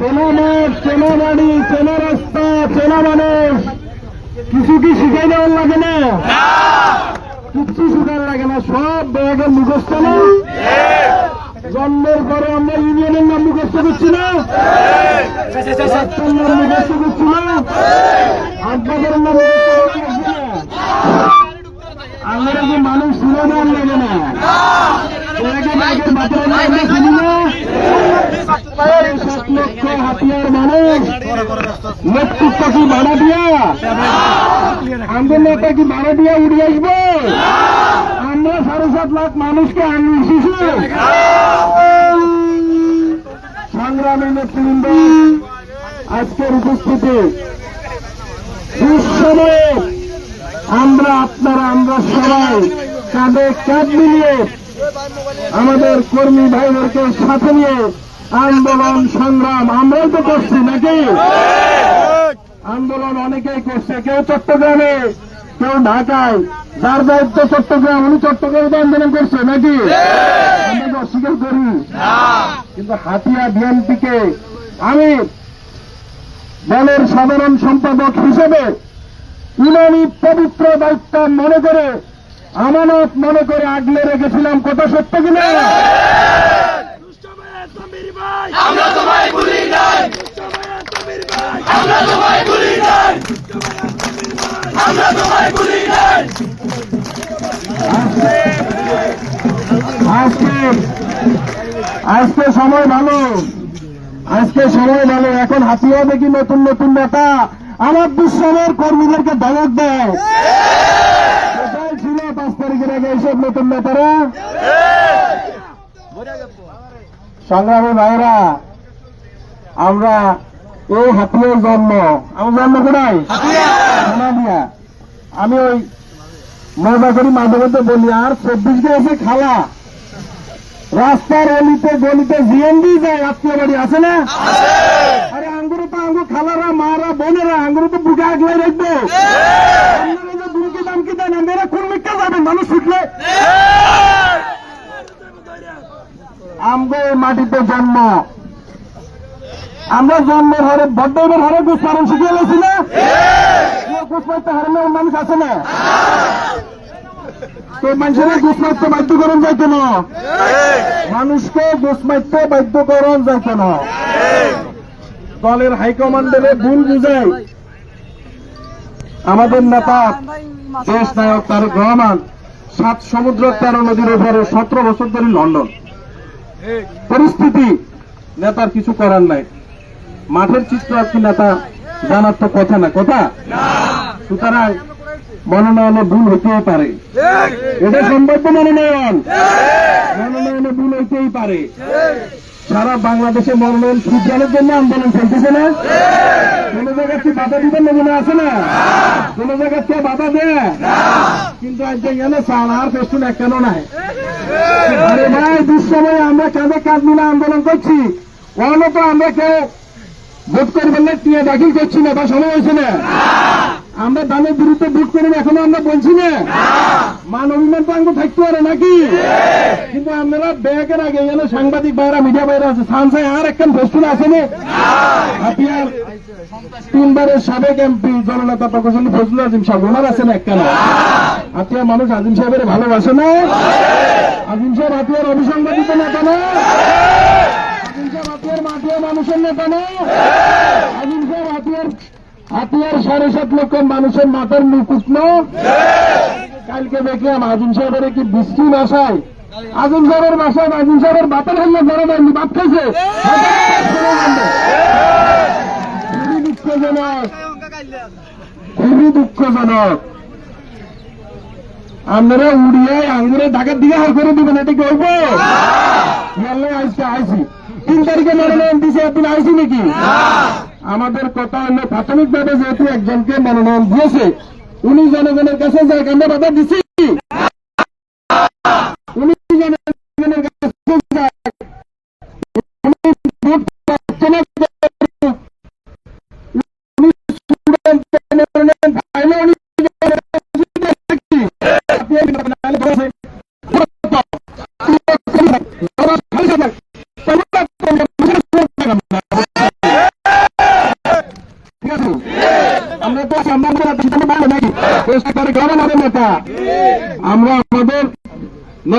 চেনা মাঠ চেনা বাড়ি চেনা রাস্তা চেনা মানুষ কিছু কি শিখাই দেওয়ার লাগে না? কিচ্ছু শিখার লাগে না, সব ব্যাগের মুখস্থ না? জন্মের পরে আমরা ইউনিয়নের নাম মুখস্থ করছি না? মুখস্থ করছি না? আব্বাদের নাম আমরা যে মানুষ শুনে না? লাগে না এটাকে ব্যাগের মাথায় নিয়ে আমরা শুনি না সাড়ে সাত হাতিয়ার মানুষ। নেতৃত্ব কি ভাড়া দিয়া। আমাদের নেতা কি ভাড়া দিয়া উড়ে আসব। আমরা সাড়ে সাত লাখ মানুষকে আনি সংগ্রামী নেতৃবৃন্দ, আজকের উপস্থিতি। আমরা, আপনারা, আমরা সবাই কাঁধে কাঁধ মিলিয়ে আমাদের কর্মী ভাইদেরকে সাথে নিয়ে আন্দোলন সংগ্রাম, আমরাই তো করছি নাকি? আন্দোলন অনেকেই করছে, কেউ চট্টগ্রামে, কেউ ঢাকায়। যার দায়িত্ব চট্টগ্রাম, উনি চট্টগ্রামে আন্দোলন করছে নাকি? আমরা অস্বীকার করি। কিন্তু হাতিয়া বিএনপিকে আমি দলের সাধারণ সম্পাদক হিসেবে ইমানি পবিত্র দায়িত্ব মনে করে, আমানত মনে করে আগলে রেখেছিলাম, কথা সত্য কিনা? আমরা তোমায় ভুলি নাই। আমরা তোমায় ভুলি নাই। আমরা তোমায় ভুলি নাই। আজকে আজকে সময় ভালো। আজকে সময় ভালো। এখন হাতিয়া দেখি নতুন নতুন নেতা? আমার দুঃসময়ের কর্মীদেরকে ধমক দেয় ছিল পাঁচ তারিখের আগে এইসব নতুন নেতারা। সংগ্রামী ভাইরা আমরা এই হাতিয়ার জন্ম, আমার জন্ম কোথায়? দিয়া আমি ওই মজা করি মাঝে বলি আর চব্বিশ এসে খালা। রাস্তার অলিতে গলিতে জিএনডি যায়, আত্মীয় বাড়ি আছে না? আরে আঙ্গুরে তো আঙ্গুর, খালারা, মারা, বোনেরা, আঙ্গুর তো বুকে আগলে রাখব। আপনারা যে দুমকি দামকি দেন না মেয়েরা কোন মিথ্যা যাবেন মানুষ ছুটলে আমগো এই মাটিতে জন্ম। আমরা জন্মের হারে বড্ডের হারে ঘুষ শিখিয়ে গেছি না ঘুষ মারতে হারানোর মানুষ আছে না? তো মানুষের ঘুষ বাধ্যকরণ যাইতো না মানুষকে ঘুষ বাধ্যকরণ যাইতো না দলের হাইকমান্ডের ভুল বুঝাই। আমাদের নেতা, দেশ নায়ক তারেক রহমান, সাত সমুদ্র তেরো নদীর উপরে সতেরো বছর ধরে লন্ডন। পরিস্থিতি নেতার কিছু করার নাই। মাঠের চিত্র আর কি নেতা জানার তো কথা না কথা? সুতরাং মনোনয়নে ভুল হতেই পারে। এটা সম্ভাব্য মনোনয়ন। মনোনয়নে ভুল হইতেই পারে। সারা বাংলাদেশে মনোনয়ন শুধরানোর জন্য আন্দোলন চলতেছে না? কোন জায়গায় কি বাধা দিবেন নমুনা আছে না? কোন জায়গার কে বাধা দেয়? কিন্তু আজ গেলে চাল আর পেস্টুন এক কেন নাই? আরে ভাই, দুঃসময়ে আমরা কাঁধে কাঁধ মিলে আন্দোলন করছি। অন্য তো আমরা কেউ ভোট করবেন না, টিয়া দাখিল করছি না বা সময় হয়েছে না। আমরা দানের বিরুদ্ধে ভোট করব, এখনও আমরা বলছি না? মান অভিমান তো আঙ্গুল থাকতে পারে নাকি? কিন্তু আপনারা ব্যাগের আগে গেলে সাংবাদিক বাইরা মিডিয়া বাইরা আছে। সানসাই আর একখান ফেস্টুন আসেনি হাতিয়ার তিনবারের সাবেক এমপি জননেতা প্রকৌশলী ফজলুল আজিম সাহেব, ওনার আছেন একখানা? হাতিয়ার মানুষ আজিম সাহেবের ভালোবাসে না? আজিম সাহেব হাতিয়ার অভিসংবাদিত নেতা না? আজিম সাহেব হাতিয়ার মাটিয়ার মানুষের নেতা না? আজিম হাতিয়ার সাড়ে সাত লক্ষ মানুষের মাথার মুকুট না কালকে দেখলাম আজিম সাহেবের কি বৃষ্টি বাসায়। আজিম সাহেবের বাসায় আজিম সাহেবের বাপের হাল্লা ধরে দেয়নি, বাপ খাইছে। খুবই দুঃখজনক। খুবই দুঃখজনক। আপনারা উড়িয়ে আঙ্গুরে ঢাকার দিকে হার করে দিবেন, এটা কি হইব? আইসি তিন তারিখে মনোনয়ন দিছে একদিন আইসি নাকি? আমাদের কথা হলো প্রাথমিকভাবে যেহেতু একজনকে মনোনয়ন দিয়েছে, উনি জনগণের কাছে জায়গা আমরা বাধা দিছি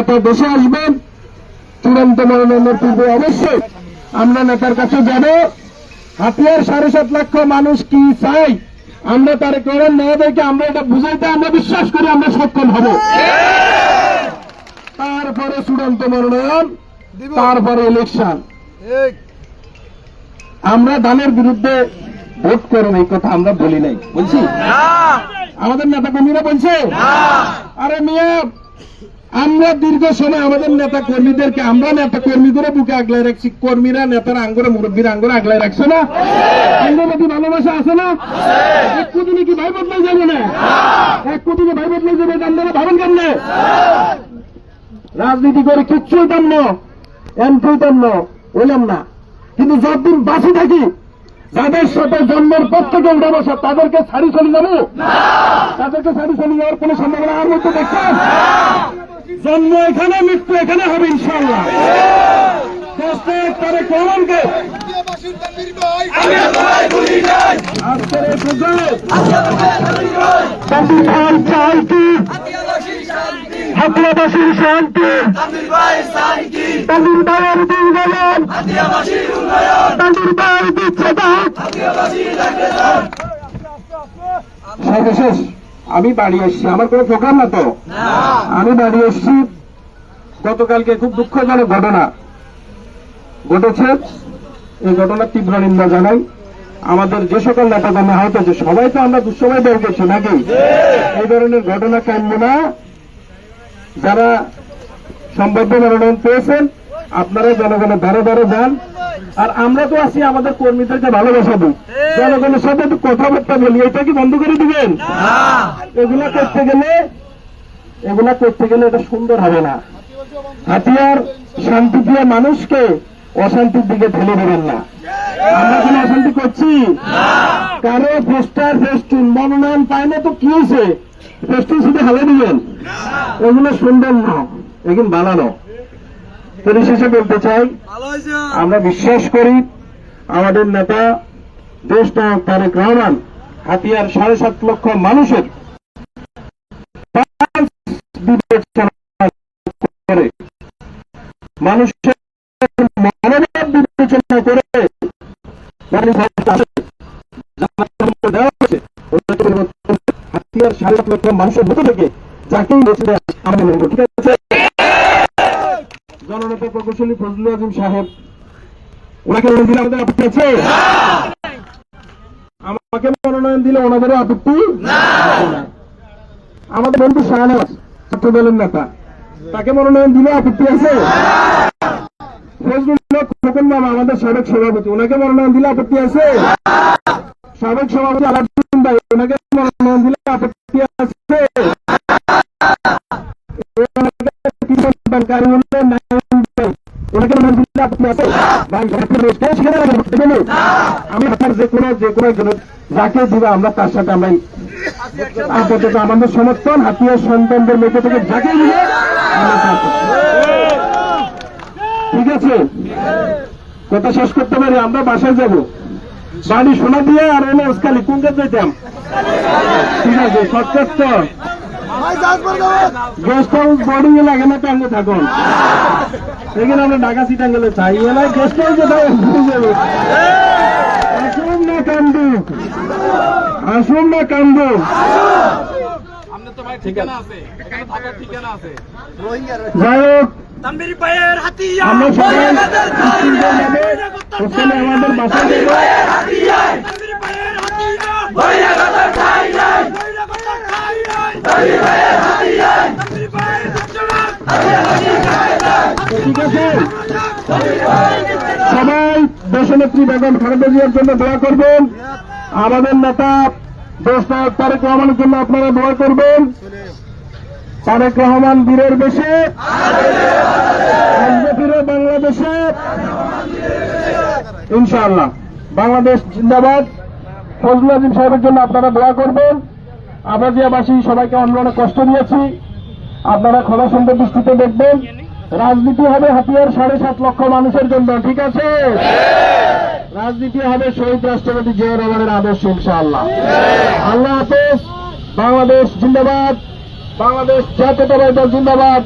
নেতা দেশে আসবেন চূড়ান্ত মনোনয়নের পূর্বে অবশ্যই আমরা নেতার কাছে যাব। হাতিয়ার সাড়ে সাত লক্ষ মানুষ কি চাই আমরা তার কারণ না আমরা এটা বুঝাইতে আমরা বিশ্বাস করি আমরা সক্ষম হব। তারপরে চূড়ান্ত মনোনয়ন তারপরে ইলেকশন আমরা দানের বিরুদ্ধে ভোট করেন এই কথা আমরা বলি নাই। বলছি? আমাদের নেতা কর্মীরা বলছে আরে মিয়া আমরা দীর্ঘ সময় আমাদের নেতা কর্মীদেরকে আমরা নেতা কর্মীদের বুকে আগলায় রাখছি, কর্মীরা, নেতারা আঙ্গুরে, মুরব্বীর আঙ্গুরে আগলায় রাখছে না? আঙ্গুরবাদী ভালোবাসা আছে না? এক কোদিনে কি ভাই বদলাই যাবে না? এক কোদিনে ভাই বদলাই যাবে আপনারা ভাবেন কেমনে? রাজনীতি করে কিচ্ছু হইতাম না এমপি হইতাম না, হইলাম না। কিন্তু যতদিন বাঁচি থাকি, যাদের সাথে জন্মের পর থেকে উঠে বসা, তাদেরকে ছাড়ি চলে যাব? তাদেরকে ছাড়ি চলে যাওয়ার কোন সম্ভাবনা আর মধ্যে দেখছেন? জন্ম এখানে মৃত্যু এখানে হবে ইনশাল্লাহ তারে আজকের এই সুযোগ। হাতিয়াবাসীর শান্তি বাবার দুর্গলন তামিল বাবার বিচ্ছেদক সর্বশেষ আমি বাড়ি এসছি। আমার কোনো প্রোগ্রাম না তো? আমি বাড়ি এসছি। গতকালকে খুব দুঃখজনক ঘটনা ঘটেছে। এই ঘটনার তীব্র নিন্দা জানাই। আমাদের যে সকল নেতাকর্মী আহত হয়েছে সবাই তো আমরা দুঃসময় বের করছি নাকি? এই ধরনের ঘটনা কাম্য না। যারা সম্ভাব্য মনোনয়ন পেয়েছেন আপনারা জনগণের ধারে ধারে যান। আর আমরা তো আছি আমাদের কর্মীদেরকে ভালোবাসাবো জনগণের সাথে একটু কথাবার্তা বলি এটা কি বন্ধ করে দিবেন? এগুলা করতে গেলে এগুলা করতে গেলে এটা সুন্দর হবে না। হাতিয়ার শান্তিপ্রিয় মানুষকে অশান্তির দিকে ঠেলে দেবেন না। আমরা কোনো অশান্তি করছি? কারও পোস্টার ফেস্টুন মনোনয়ন পায় না তো কি হয়েছে? ফেস্টুন শুধু হালে দিবেন? এগুলো সুন্দর না এগুলো বানানো। পরিশেষে বলতে চাই, আমরা বিশ্বাস করি আমাদের নেতা দেশ নায়ক তারেক রহমান হাতিয়ার সাড়ে সাত লক্ষ মানুষের মানুষের মানবাধিকার বিবেচনা করে হাতিয়ার সাড়ে সাত লক্ষ মানুষের মতো থেকে যাকেই বেছে দেয় নেব। ঠিক আছে? প্রকৌশলী ফজলুল আজিম সাহেব, ওনাকে দিলে আমাদের আপত্তি আছে? আমাকে মনোনয়ন দিলে ওনাদেরও আপত্তি? আমাদের বন্ধু শাহনাজ ছাত্র দলের নেতা, তাকে মনোনয়ন দিলে আপত্তি আছে? আমাদের সাবেক সভাপতি, ওনাকে মনোনয়ন দিলে আপত্তি আছে? সাবেক সভাপতি আলাদুদ্দিন ভাই, ওনাকে মনোনয়ন দিলে আপত্তি আছে? আমি আপনার যে কোনো যে কোনো একজনের যাকে দিবে আমরা তার সাথে আমরা আপাতত আমাদের সমর্থন, হাতিয়ার সন্তানদের মেয়েকে থেকে যাকে। ঠিক আছে? কথা শেষ করতে পারি, আমরা বাসায় যাব। বাড়ি সোনা দিয়ে আর এনে উস্কালি কোন যাইতাম ঠিক আছে তো গেস্ট হাউস বোর্ডিং এ লাগে না টাঙ্গে থাকুন। এখানে আমরা ঢাকা সিটাঙ্গেলে চাই। এলাই গেস্ট হাউস আসুন না কান্দু আসুন না কান্দু যাই হোক তাম্বির আমরা সবাই আমাদের বাসায় ঠিক আছে সবাই দেশ দেশনেত্রী বেগম খালেদা জিয়ার জন্য দোয়া করবেন। আমাদের নেতা দেশ নায়ক তারেক রহমানের জন্য আপনারা দোয়া করবেন। তারেক রহমান বীরের বেশে। বাংলাদেশে। ইনশাআল্লাহ। বাংলাদেশ জিন্দাবাদ। ফজলুল আজিম সাহেবের জন্য আপনারা দোয়া করবেন। আবাজিয়াবাসী, সবাইকে অন্য অনেক কষ্ট দিয়েছি। আপনারা খোলা সুন্দর দৃষ্টিতে দেখবেন, রাজনীতি হবে হাতিয়ার সাড়ে সাত লক্ষ মানুষের জন্য, ঠিক আছে? রাজনীতি হবে শহীদ রাষ্ট্রপতি জিয়া রহমানের আদর্শ, ইনশাআল্লাহ। আল্লাহ হাফেজ, বাংলাদেশ জিন্দাবাদ, বাংলাদেশ জাতীয়তাবাদী জিন্দাবাদ।